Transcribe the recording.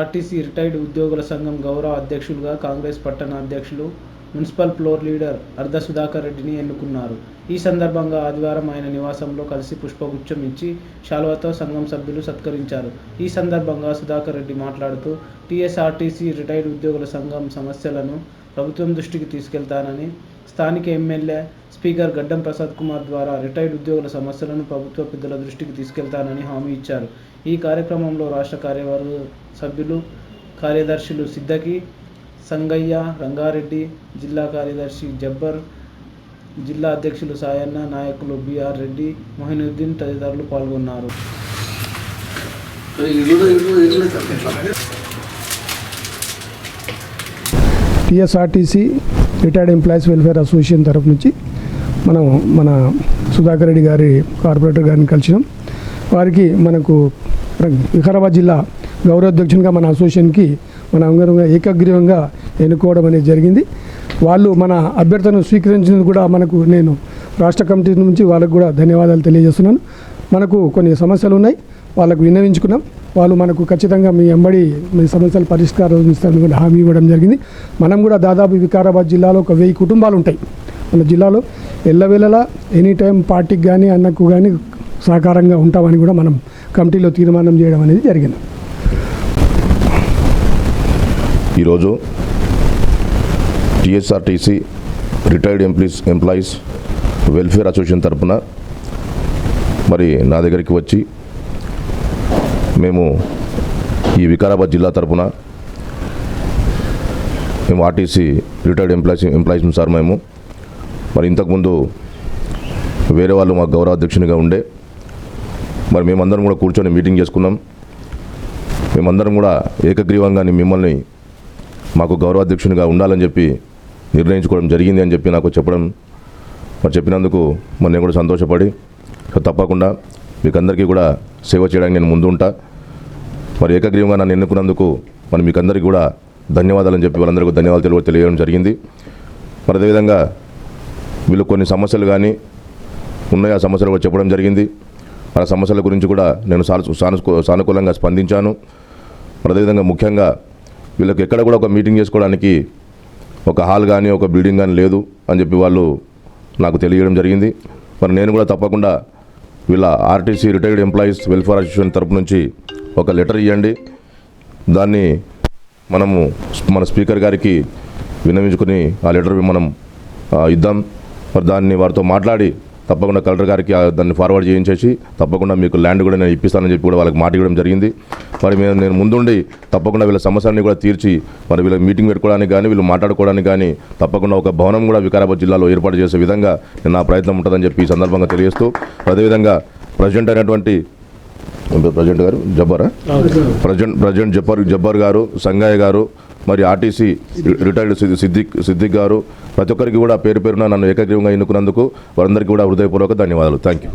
RTC retired ఉద్యోగుల సంఘం గౌరవ అధ్యక్షులుగా కాంగ్రెస్ పట్టణ అధ్యక్షులు మున్సిపల్ ఫ్లోర్ లీడర్ అర్ధ సుధాకర్ రెడ్డిని ఎన్నుకున్నారు. ఈ సందర్భంగా ఆదివారం ఆయన నివాసంలో కలిసి పుష్పగుచ్చం ఇచ్చి శాల్వాతో సంఘం సభ్యులు సత్కరించారు. ఈ సందర్భంగా సుధాకర్ రెడ్డి మాట్లాడుతూ టీఎస్ఆర్టీసీ రిటైర్డ్ ఉద్యోగుల సంఘం సమస్యలను ప్రభుత్వం దృష్టికి తీసుకెళ్తానని స్థానిక ఎమ్మెల్యే స్పీకర్ గడ్డం ప్రసాద్ కుమార్ ద్వారా రిటైర్డ్ ఉద్యోగుల సమస్యలను ప్రభుత్వ పెద్దల దృష్టికి తీసుకెళ్తానని హామీ ఇచ్చారు. ఈ కార్యక్రమంలో రాష్ట్ర కార్యవర్గ సభ్యులు కార్యదర్శులు సిద్దకి సంగయ్య రంగారెడ్డి జిల్లా కార్యదర్శి జబ్బర్ జిల్లా అధ్యక్షులు సాయన్న నాయకులు బిఆర్ రెడ్డి మొహినుద్దీన్ తదితరులు పాల్గొన్నారు. TSRTC retired employees welfare association తరఫు నుంచి మనం మన సుధాకర్ రెడ్డి గారి కార్పొరేటర్ గారిని కలిసినాం. వారికి మనకు వికారాబాద్ జిల్లా గౌరవాధ్యక్షునిగా మన అసోసియేషన్కి మన అంగరంగా ఏకగ్రీవంగా ఎన్నుకోవడం అనేది జరిగింది. వాళ్ళు మన అభ్యర్థనను స్వీకరించినందుకు కూడా మనకు నేను రాష్ట్ర కమిటీ నుంచి వాళ్ళకు కూడా ధన్యవాదాలు తెలియజేస్తున్నాను. మనకు కొన్ని సమస్యలు ఉన్నాయి. వాళ్ళకు విన్నవించుకున్నాం. వాళ్ళు మనకు ఖచ్చితంగా మీ ఎంబడి మీ సమస్యల పరిష్కారం ఇస్తారని కూడా హామీ ఇవ్వడం జరిగింది. మనం కూడా దాదాపు వికారాబాద్ జిల్లాలో ఒక వెయ్యి కుటుంబాలు ఉంటాయి. మన జిల్లాలో ఎల్లవేళలా ఎనీ టైం పార్టీకి కానీ అన్నకు కానీ సహకారంగా ఉంటామని కూడా మనం కమిటీలో తీర్మానం చేయడం అనేది జరిగింది. ఈరోజు TSRTC retired employees employees welfare association తరపున మరి నా దగ్గరికి వచ్చి మేము ఈ వికారాబాద్ జిల్లా తరపున మేము RTC retired employees employees sir మేము. మరి ఇంతకుముందు వేరే వాళ్ళు మా గౌరవాధ్యక్షునిగా ఉండే. మరి మేమందరం కూడా కూర్చొని మీటింగ్ చేసుకున్నాం. మేమందరం కూడా ఏకగ్రీవంగాని మిమ్మల్ని మాకు గౌరవాధ్యక్షునిగా ఉండాలని చెప్పి నిర్ణయించుకోవడం జరిగింది అని చెప్పి నాకు చెప్పడం. మరి చెప్పినందుకు మరి నేను కూడా సంతోషపడి తప్పకుండా మీకు అందరికీ కూడా సేవ చేయడానికి నేను ముందు ఉంటా మరి ఏకగ్రీవంగా నన్ను ఎన్నుకున్నందుకు మరి మీకు అందరికీ కూడా ధన్యవాదాలని చెప్పి వాళ్ళందరికీ ధన్యవాదాలు తెలియ తెలియడం జరిగింది. మరి అదేవిధంగా వీళ్ళు కొన్ని సమస్యలు కానీ ఉన్నాయి ఆ సమస్యలు కూడా చెప్పడం జరిగింది. ఆ సమస్యల గురించి కూడా నేను సాను సానుకూలంగా స్పందించాను. మరి అదేవిధంగా ముఖ్యంగా వీళ్ళకి ఎక్కడ కూడా ఒక మీటింగ్ చేసుకోవడానికి ఒక హాల్ కానీ ఒక బిల్డింగ్ కానీ లేదు అని చెప్పి వాళ్ళు నాకు తెలియడం జరిగింది. మరి నేను కూడా తప్పకుండా వీళ్ళ RTC retired employees welfare association తరపు నుంచి ఒక లెటర్ ఇవ్వండి దాన్ని మనము మన స్పీకర్ గారికి విన్నవించుకొని ఆ లెటర్ మనం ఇద్దాం. మరి దాన్ని వారితో మాట్లాడి తప్పకుండా కలెక్టర్ గారికి దాన్ని ఫార్వర్డ్ చేయించేసి తప్పకుండా మీకు ల్యాండ్ కూడా నేను ఇప్పిస్తానని చెప్పి కూడా వాళ్ళకి మాట ఇవ్వడం జరిగింది. మరి మేము నేను ముందుండి తప్పకుండా వీళ్ళ సమస్యలన్నీ కూడా తీర్చి మరి వీళ్ళ మీటింగ్ పెట్టుకోవడానికి కానీ వీళ్ళు మాట్లాడుకోవడానికి కానీ తప్పకుండా ఒక భవనం కూడా వికారాబాద్ జిల్లాలో ఏర్పాటు చేసే విధంగా నేను నా ప్రయత్నం ఉంటుందని చెప్పి ఈ సందర్భంగా తెలియజేస్తూ అదేవిధంగా ప్రజెంట్ అయినటువంటి ప్రజెంట్ గారు జబ్బారా? ప్రజెంట్ ప్రజెంట్ జబ్బర్ జబ్బర్ గారు సంగయ్య గారు మరి ఆర్టీసీ రిటైర్డ్ సిద్ది- సిద్దిక్ సిద్దిక్ గారు ప్రతి ఒక్కరికి కూడా పేరు పేరున నన్ను ఏకగ్రీవంగా ఎన్నుకున్నందుకు వారందరికీ కూడా హృదయపూర్వక ధన్యవాదాలు. Thank you